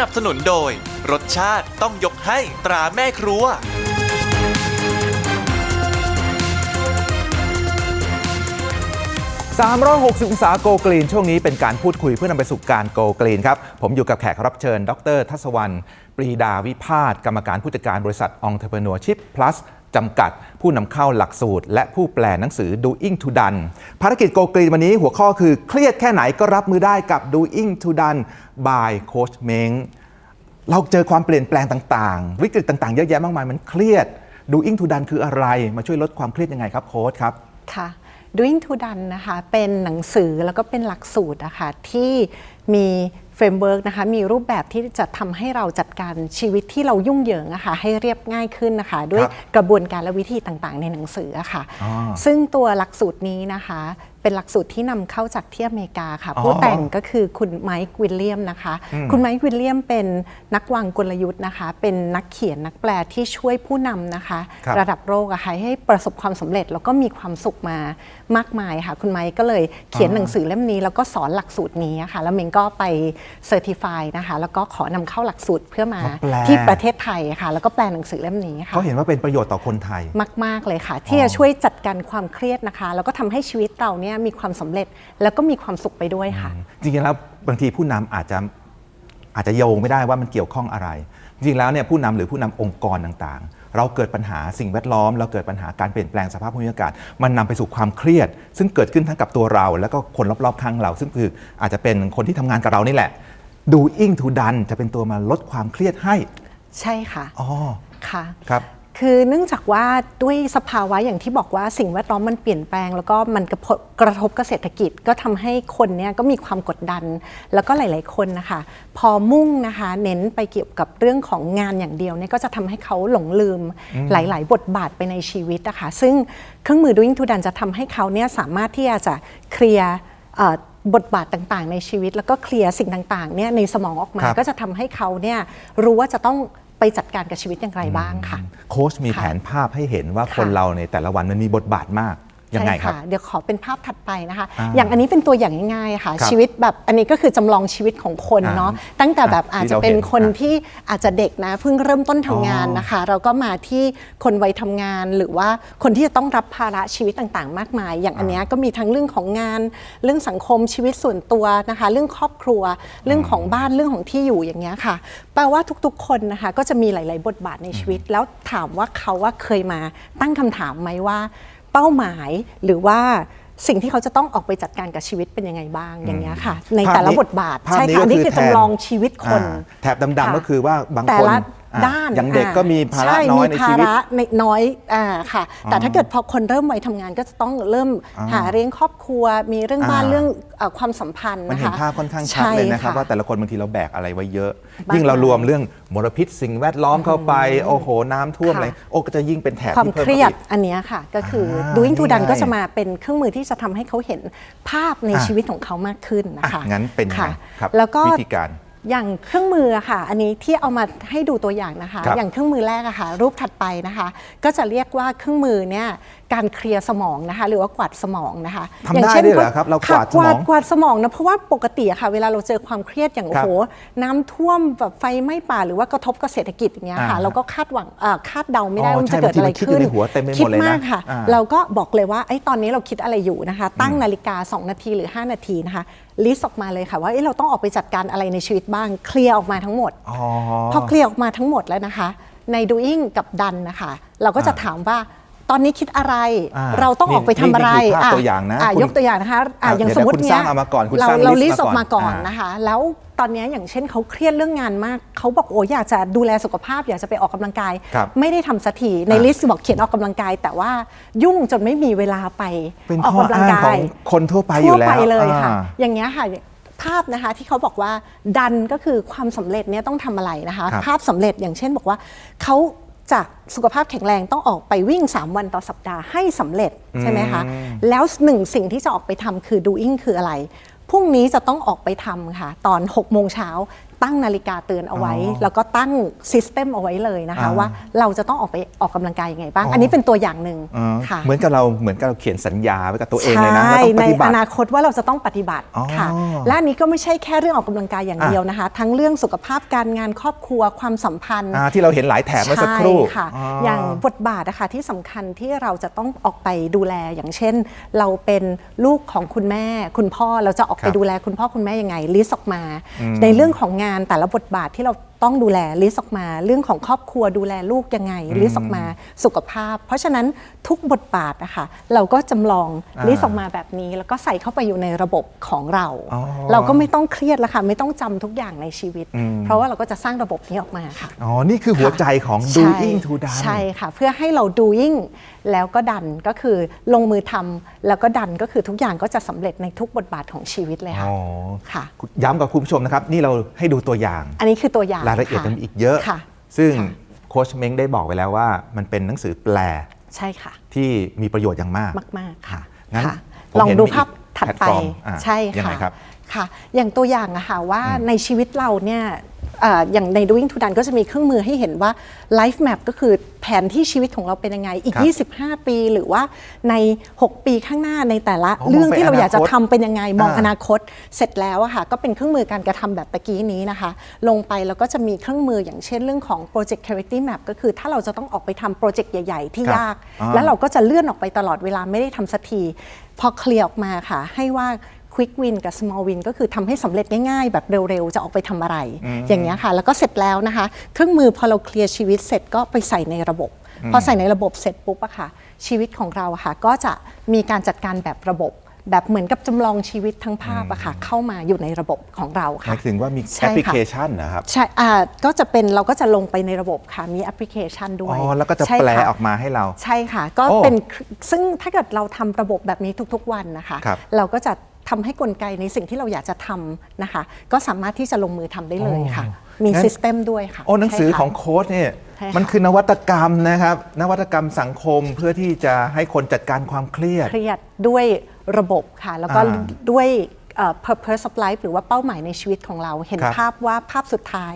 นับสนุนโดย รสชาติต้องยกให้ตราแม่ครัว 360องศาโกกรีน ช่วงนี้เป็นการพูดคุยเพื่อนำไปสู่การโกกรีนครับ ผมอยู่กับแขกรับเชิญ ดร ทัศวรรณปรีดาวิพาสกรรมการผู้จัดการบริษัท Entrepreneurship Plus จำกัด ผู้นำเข้าหลักสูตร และผู้แปลหนังสือ Doing to Done ภารกิจโกกรีนวันนี้หัวข้อคือเครียดแค่ไหนก็รับมือได้กับ Doing to Done by Coach Meng เราเจอความเปลี่ยนแปลงต่างๆ วิกฤตต่างๆ เยอะแยะมากมายมันเครียด Doing to Done คืออะไร มาช่วยลดความเครียดยังไงครับโค้ชครับ ค่ะ Doing to Done นะคะเป็นหนังสือแล้วก็เป็นหลักสูตรนะคะที่มีเฟรมเวิร์กนะคะมีรูปแบบที่จะทำให้เราจัดการชีวิตที่เรายุ่งเหยิงอะค่ะให้เรียบง่ายขึ้นนะคะ ด้วยกระบวนการและวิธีต่างๆ ในหนังสืออะค่ะอ๋อซึ่งตัวหลักสูตรนี้นะคะเป็นหลักสูตรที่นำเข้าจากที่อเมริกาค่ะ อ๋อผู้แต่งก็คือคุณไมค์วิลเลียมนะคะคุณไมค์วิลเลียมเป็นนักวางกลยุทธ์นะคะ เป็นนักเขียนนักแปลที่ช่วยผู้นำนะคะ ครับ ระดับโลกอะค่ะให้ประสบความสำเร็จแล้วก็มีความสุขมามากมายค่ะ คุณไมค์ก็เลยเขียนหนังสือเล่มนี้ แล้วก็สอนหลักสูตรนี้อะค่ะ แล้วเมงก็ไปเซอร์ติฟายนะคะ แล้วก็ขอนำเข้าหลักสูตรเพื่อมามาแปล ที่ประเทศไทยค่ะ แล้วก็แปลหนังสือเล่มนี้ค่ะ เขาเห็นว่าเป็นประโยชน์ต่อคนไทย มาก ๆ เลยค่ะ ที่จะช่วยจัดการความเครียดนะคะ แล้วก็ทำให้ชีวิตเราเนี่ยมีความสำเร็จแล้วก็มีความสุขไปด้วยค่ะ จริงๆแล้วบางทีผู้นำอาจจะอาจจะโยงไม่ได้ว่ามันเกี่ยวข้องอะไร จริงๆแล้วเนี่ยผู้นำหรือผู้นำองค์กรต่างๆ เราเกิดปัญหาสิ่งแวดล้อม เราเกิดปัญหาการเปลี่ยนแปลงสภาพภูมิอากาศ มันนำไปสู่ความเครียด ซึ่งเกิดขึ้นทั้งกับตัวเรา แล้วก็คนรอบๆข้างเรา ซึ่งคืออาจจะเป็นคนที่ทำงานกับเรานี่แหละ doing to done จะเป็นตัวมาลดความเครียดให้ ใช่ค่ะอ๋อค่ะครับ คือเนื่องจากว่าด้วยสภาวะอย่างที่บอกว่าสิ่งแวดล้อมมันเปลี่ยนแปลง แล้วก็มันกระทบกระทบกับเศรษฐกิจก็ทำให้คนเนี่ยก็มีความกดดัน แล้วก็หลาย ๆ คนนะคะ พอมุ่งนะคะเน้นไปเกี่ยวกับเรื่องของงานอย่างเดียวเนี่ยก็จะทำให้เขาหลงลืมหลาย ๆ บทบาทไปในชีวิตนะคะซึ่งเครื่องมือ Doing to Done จะทำให้เขาเนี่ยสามารถที่จะเคลียร์เอ่อบทบาทต่างๆ ในชีวิต แล้วก็เคลียร์สิ่งต่างๆเนี่ยในสมองออกมาครับก็จะทำให้เขาเนี่ยรู้ว่าจะต้อง ไปจัดการกับชีวิตอย่างไรบ้างค่ะ โค้ชมีค่ะแผนภาพให้เห็นว่าค่ะคนเราในแต่ละวันมันมีบทบาทมาก ยังไงครับใช่ะเดี๋ยวขอเป็นภาพถัดไปนะคะอ่าอย่างอันนี้เป็นตัวอย่างง่ายๆค่ะครับชีวิตแบบอันนี้ก็คือจำลองชีวิตของคนอ่าเนาะตั้งแต่แบบอะอาจที่จะเราเป็นเห็นคนอะที่อาจจะเด็กนะเพิ่งเริ่มต้นทำงานอ๋อนะคะ เราก็มาที่คนวัยทำงานหรือว่าคนที่จะต้องรับภาระชีวิตต่างๆ มากมาย อย่างอันเนี้ยก็มีทั้งเรื่องของงาน เรื่องสังคมชีวิตส่วนตัวนะคะ เรื่องครอบครัว เรื่องของบ้านเรื่องของที่อยู่อย่างเงี้ยค่ะแปลว่าทุกๆ คนนะคะก็จะมีหลาย ๆ บทบาทในชีวิต แล้วถามว่าเขาว่าเคยมาตั้งคำถามไหมว่า เป้าหมายหรือว่าสิ่งที่เขาจะต้องออกไปจัดการกับชีวิตเป็นยังไงบ้างอย่างเงี้ยค่ะ ในแต่ละบทบาท ภาพใช่นี้ค่ะอันนี่ก็คือแทน จำลองชีวิตคน อ่าแถบดำค่ะๆก็คือว่าบางแต่คนละอะ ด้านอย่างเด็กอ่ก็มีภาระใช่น้อยในมีชีวิตภาระในน้อยอ่าค่ะ แต่ถ้าเกิดพอคนเริ่มวัยทำงานก็จะต้องเริ่มอ่าหาเลี้ยงครอบครัว มีเรื่องบ้านอ่าเรื่องเอ่อความสัมพันธ์มันนะคะเห็นภาพค่อนข้างชัดเลยนะครับใว่าแต่ละคนบางทีเราแบกอะไรไว้เยอะมากยิ่งเรามายรวมเรื่องมลพิษสิ่งแวดล้อมเข้าไป โอ้โห น้ำท่วมค่ะอะไรโอ้ก็จะยิ่งเป็นแถบความที่เคเพิ่มรีเข้ายดไปอีกอันเนี้ยค่ะก็คืออา doing to นี่ done ไงก็จะมาเป็นเครื่องมือที่จะทำให้เขาเห็นภาพในอะชีวิตของเขามากขึ้นนะคะอะงั้นเป็นยังไงค่ะครับแล้วก็วิธีการ อย่างเครื่องมืออะค่ะ อันนี้ที่เอามาให้ดูตัวอย่างนะคะ ครับอย่างเครื่องมือแรกอะค่ะ รูปถัดไปนะคะ ก็จะเรียกว่าเครื่องมือเนี่ย การเคลียร์สมองนะคะ หรือว่ากวาดสมองนะคะทำได้ด้วยเหรอครับเรากวาดสมองค่ะกวาดสมองนะเพราะว่าปกติอะค่ะ เวลาเราเจอความเครียดอย่างโอ้ครับโหน้ำท่วมแบบไฟไหม้ป่าหรือว่ากระทบกับเศรษฐกิจอย่างเงี้ยค่ะอ่าเราก็คาดหวังเอ่อคาดเดาไม่ได้อ๋อว่ามันจะใช่เกิดอะไรบางทีมันคิดอยู่ขึ้นในหัวเต็มไปหมดคิดเลยนะมากค่ะอ่าเราก็บอกเลยว่าไอ้ตอนนี้เราคิดอะไรอยู่นะคะ ตั้งนาฬิกา 2 นาทีหรือ 5 นาทีนะคะลิสต์ออกมาเลยค่ะว่าเอ้ยเราต้องออกไปจัดการอะไรในชีวิตบ้างเคลียร์ออกมาทั้งหมดอ๋อพอเคลียร์ออกมาทั้งหมดแล้วนะคะ ใน doing กับดันนะคะ เราก็จะอ่าถามว่า ตอนนี้คิดอะไร อ่าเราต้องออกไปทำอะไรนี่นี่คือภาพะตัวอย่างนะอ่คุณยกตัวอย่างนะคะอะอะอย่างเดี๋ยวสมมติคุณเนี้สร้างเอามาก่อนคุณเราสร้างเรา list ลิสต์ออกมามาก่ก่ออนนนะคะ แล้วตอนนี้อย่างเช่นเขาเครียดเรื่องงานมาก เขาบอกโอ้อยากจะดูแลสุขภาพ อยากจะไปออกกำลังกาย ครับไม่ได้ทำสักทีในอะ ลิสต์บอกเขียนออกกำลังกาย แต่ว่ายุ่งจนไม่มีเวลาไปเป็นออกข้อกำลังอ้างกาของยคนทั่วไปอยู่แล้วทั่วไปเลยค่ะ อ่า อย่างเงี้ยค่ะภาพนะคะที่เขาบอกว่าดันก็คือความสำเร็จเนี่ยต้องทำอะไรนะคะ ครับภาพสำเร็จอย่างเช่นบอกว่าเขา จากสุขภาพแข็งแรงต้องออกไปวิ่ง 3 วันต่อสัปดาห์ให้สำเร็จใช่ไหมคะ แล้วหนึ่งสิ่งที่จะออกไปทำคือ doing คืออะไรพรุ่งนี้จะต้องออกไปทำค่ะ ตอน 6 โมงเช้า ตั้งนาฬิกาเตือนเอาไว้ อ๋อแล้วก็ตั้งซิสเต็มเอาไว้เลยนะคะ อ่า ว่าเราจะต้องออกไปออกกำลังกายยังไงบ้างอ๋ออัอันนี้เป็นตัวอย่างหนึ่งอ๋อค่ะ เหมือนกับเราเหมือนกับเราเขียนสัญญาไว้กับตัวเองเลยนะว่าใช่ต้องปในฏิบัอตินาคตว่าเราจะต้องปฏิบัติอ๋อค่ะ และอันนี้ก็ไม่ใช่แค่เรื่องออกกำลังกายอย่างอะ เดียวนะคะ ทั้งเรื่องสุขภาพการงานครอบครัวความสัมพันธ์อ่าที่เราเห็นหลายแถบเมื่อสักครู่ใช่ค่ะอ๋อออย่างบทบาทนะคะที่สำคัญที่เราจะต้องออกไปดูแลอย่างเช่น เราเป็นลูกของคุณแม่ คุณพ่อเราจะออกไปครับดูแลคุณพ่อคุณแม่ยังไงลิสต์ออกมา ในเรื่องของงานแต่ละบทบาทที่เราต้องดูแลลิสต์ออกมา เรื่องของครอบครัวดูแลลูกยังไงลิสต์ออกมาสุขภาพ เพราะฉะนั้นทุกบทบาทนะคะเราก็จำลองอ่าลิสต์ออกมาแบบนี้ แล้วก็ใส่เข้าไปอยู่ในระบบของเราอ๋อเราก็ไม่ต้องเครียดแล้วค่ะไม่ต้องจำทุกอย่างในชีวิตอืมเพราะว่าเราก็จะสร้างระบบนี้ออกมาค่ะอ๋อนี่คือหัวใจของใช่ doing to done ใช่ค่ะ เพื่อให้เรา doing แล้วก็ดันก็คือลงมือทำแล้วก็ดันก็คือทุกอย่างก็จะสำเร็จในทุกบทบาทของชีวิตเลยค่ะอ๋อค่ะ ย้ำกับคุณผู้ชมนะครับ นี่เราให้ดูตัวอย่าง อันนี้คือตัวอย่างรายละเอียดค่มันมีอีกเยอะค่ะ ซึ่งค่ะโค้ชเม้งได้บอกไว้แล้วว่า มันเป็นหนังสือแปลใช่ค่ะ ที่มีประโยชน์อย่างมากมากๆค่ะงั้นค่ะผมลองเห็นดูมีภาพอีกถัดไปแพลตฟอร์มอะใช่ยังไงค่ะครับค่ะ อย่างตัวอย่างอะค่ะว่าในชีวิตเราเนี่ยเอ่ออย่างใน Doing to Done ก็จะมีเครื่องมือให้เห็นว่า Life Map ก็คือแผนที่ชีวิตของเราเป็นยังไง อีกครับ25 ปีหรือว่าใน 6 ปีข้างหน้าในแต่ละอ๋อเรื่องมองไปที่เราอยากจะอนาคตทำเป็นยังไงมองอ่าอนาคต เสร็จแล้วอะค่ะก็เป็นเครื่องมือการกระทำแบบตะกี้นี้นะคะ ลงไปแล้วก็จะมีเครื่องมืออย่างเช่นเรื่องของ Project Clarity Map ก็คือถ้าเราจะต้องออกไปทำโปรเจกต์ใหญ่ ๆ ที่ครับยากอ่าแล้วเราก็จะเลื่อนออกไปตลอดเวลาไม่ได้ทำสักที พอเคลียร์ออกมาค่ะ ให้ว่า Quick Win กับ Small Win ก็คือทำให้สำเร็จง่ายๆ แบบเร็วๆ จะออกไปทำอะไร อย่างเงี้ยค่ะ แล้วก็เสร็จแล้วนะคะ เครื่องมือพอเราเคลียร์ชีวิตเสร็จก็ไปใส่ในระบบ พอใส่ในระบบเสร็จปุ๊บอะค่ะ ชีวิตของเราอะค่ะ ก็จะมีการจัดการแบบระบบ แบบเหมือนกับจำลองชีวิตทั้งภาพอะค่ะ เข้ามาอยู่ในระบบของเราหค่ะ มายถึงว่ามีใช่แอปค่ะ พลิเคชันนะครับ ใช่อ่าก็จะเป็นเราก็จะลงไปในระบบค่ะ มีแอปพลิเคชันด้วยอ๋อ แล้วก็จะใช่แปลค่ ออกมาให้เรา ใช่ค่ะก็โอ้เป็นซึ่งถ้าเกิดเราทำระบบแบบนี้ทุกๆวันนะคะ ครับเราก็จะ ทำให้กลไกในสิ่งที่เราอยากจะทำนะคะ ก็สามารถที่จะลงมือทำได้เลยค่ะอ๋อมีงั้นซิสเต็มด้วยค่ะ โอ้หนังสือใช่ค่ะของโค้ชเนี่ยใช่ค่ะมันคือนวัตกรรมนะครับ นวัตกรรมสังคมเพื่อที่จะให้คนจัดการความเครียด เครียดด้วยระบบค่ะ แล้วก็อ่าด้วยเอ่อ purpose of life หรือว่าเป้าหมายในชีวิตของเราเห็นครับภาพว่าภาพสุดท้าย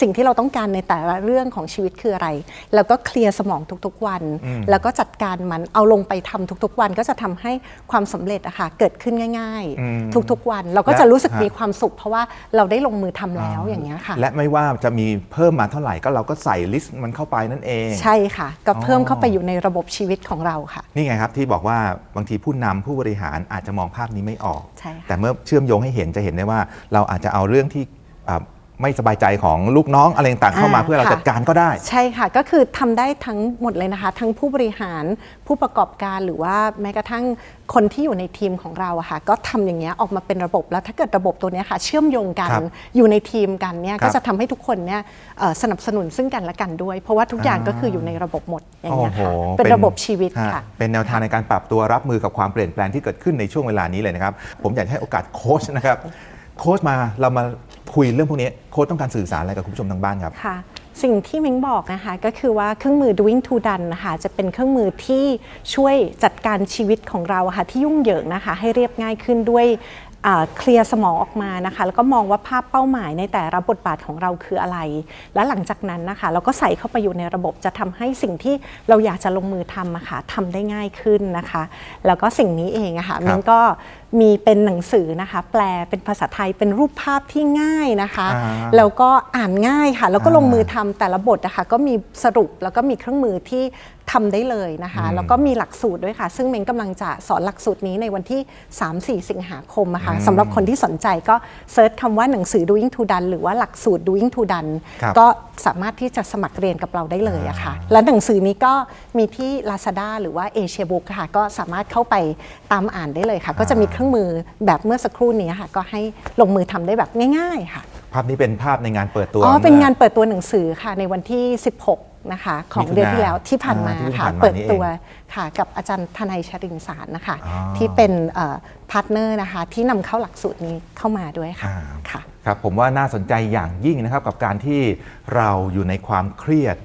สิ่งที่เราต้องการในแต่ละเรื่องของชีวิตคืออะไร แล้วก็เคลียร์สมองทุกๆวัน แล้วก็จัดการมันเอาลงไปทำทุกๆวัน ก็จะทำให้ความสำเร็จอะค่ะเกิดขึ้นง่าย ๆ ทุกๆวัน เราก็จะรู้สึกและมีความสุข เพราะว่าเราได้ลงมือทำแล้วอย่างเงี้ยค่ะ และไม่ว่าจะมีเพิ่มมาเท่าไหร่ก็เราก็ใส่ลิสต์มันเข้าไปนั่นเอง ใช่ค่ะ ก็เพิ่มเข้าไปอยู่ในระบบชีวิตของเราค่ะ นี่ไงครับที่บอกว่าบางทีผู้นำผู้บริหารอาจจะมองภาพนี้ไม่ออกใช่ค่ะแต่เมื่อเชื่อมโยงให้เห็นจะเห็นได้ว่าเราอาจจะเอาเรื่องที่ ไม่สบายใจของลูกน้องอะไรต่างๆเข้ามาอ่าเพื่อเราค่ะ จัดการก็ได้ ใช่ค่ะก็คือทำได้ทั้งหมดเลยนะคะ ทั้งผู้บริหารผู้ประกอบการหรือว่าแม้กระทั่งคนที่อยู่ในทีมของเราอะค่ะก็ทำอย่างเงี้ยออกมาเป็นระบบแล้วถ้าเกิดระบบตัวเนี้ยค่ะเชื่อมโยงกันครับอยู่ในทีมกันเนี่ยครับก็จะทำให้ทุกคนเนี่ยเอ่อสนับสนุนซึ่งกันและกันด้วย เพราะว่าทุกอย่างอ่าก็คืออยู่ในระบบหมดอย่างเงี้ยโอ้โหค่ะเป็นระบบชีวิตฮค่ะ เป็นแนวทางในการปรับตัวรับมือกับความเปลี่ยนแปลงที่เกิดขึ้นในช่วงเวลานี้เลยนะครับ ผมอยากให้โอกาสโค้ชนะครับ โค้ชมาเรามาคุยเรื่องพวกนี้โค้ชต้องการสื่อสารอะไรกับคุณผู้ชมทางบ้านครับ ค่ะ สิ่งที่มิ้งบอกนะคะก็คือว่าเครื่องมือ doing to done นะคะจะเป็นเครื่องมือที่ช่วยจัดการชีวิตของเราอะค่ะที่ยุ่งเหยิงนะคะให้เรียบง่ายขึ้นด้วยอ่าเคลียร์สมองออกมานะคะ แล้วก็มองว่าภาพเป้าหมายในแต่ละบทบาทของเราคืออะไร และหลังจากนั้นนะคะ เราก็ใส่เข้าไปอยู่ในระบบจะทำให้สิ่งที่เราอยากจะลงมือทำอะค่ะทำได้ง่ายขึ้นนะคะ แล้วก็สิ่งนี้เองอะค่ะมิ้งก็มีเป็นหนังสือนะคะ แปลเป็นภาษาไทยเป็นรูปภาพที่ง่ายนะคะ อ่าแล้วก็อ่านง่ายค่ะ แล้วก็อ่าลงมือทำแต่ละบทนะคะก็มีสรุปแล้วก็มีเครื่องมือที่ทำได้เลยนะคะแล้วก็มีหลักสูตรด้วยค่ะ ซึ่งเมงกำลังจะสอนหลักสูตรนี้ในวันที่ 3-4 สิงหาคมนะคะสำหรับคนที่สนใจก็เซิร์ชคำว่าหนังสือ Doing to Done หรือว่าหลักสูตร Doing to Done ครับ ก็สามารถที่จะสมัครเรียนกับเราได้เลยอะค่ะ และหนังสือนี้ก็มีที่ Lazada หรือว่า Asia Book ค่ะ ก็สามารถเข้าไปตามอ่านได้เลยค่ะ ก็จะมีเครื่องมือแบบเมื่อสักครู่นี้ค่ะก็ให้ลงมือทำได้แบบง่าย ๆ ค่ะ ภาพนี้เป็นภาพในงานเปิดตัวอ๋อ เป็นมื่งานเปิดตัวหนังสือค่ะในวันที่ 16 นะคะ ของมิถุนาเดือนที่แล้วที่ผ่านมาอ่าที่ค่ะผ่านมาเปิดนี่เอง ตัวค่ะกับอาจารย์ทนายชรินสารนะคะ อ๋อ ที่เป็นพาร์ทเนอร์นะคะ ที่นำเข้าหลักสูตรนี้เข้ามาด้วยค่ะอ่าค่ะ ครับผมว่าน่าสนใจอย่างยิ่งนะครับ กับการที่เราอยู่ในความเครียด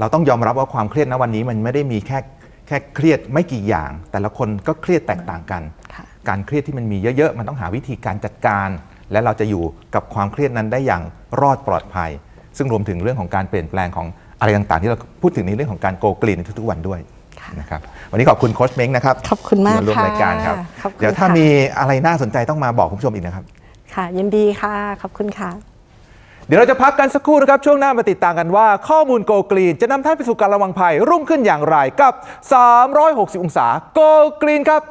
เราต้องยอมรับว่าความเครียดณวันนี้มันไม่ได้มีแค่แค่เครียดไม่กี่อย่าง แต่ละคนก็เครียดแตกต่างกันค่ะ การเครียดที่มันมีเยอะๆ มันต้องหาวิธีการจัดการ และเราจะอยู่กับความเครียดนั้นได้อย่างรอดปลอดภัย ซึ่งรวมถึงเรื่องของการเปลี่ยนแปลงของอะไรต่างๆ ที่เราพูดถึงในเรื่องของการโกกลีนในทุกๆวันด้วยค่ะนะครับวันนี้ขอบคุณโค้ชเม้งนะครับขอบคุณมากที่ร่วมค่ะรายการครับขอบคุณเดี๋ยวถ้าค่ะมีอะไรน่าสนใจต้องมาบอกคุณผู้ชมอีกนะครับ ค่ะ ยินดีค่ะขอบคุณค่ะ เดี๋ยวเราจะพักกันสักครู่นะครับ ช่วงหน้ามาติดตามกันว่า ข้อมูลโกกรีนจะนำท่านไปสู่การระวังภัยรุ่งขึ้นอย่างไรกับ 360 องศาโกกรีนครับ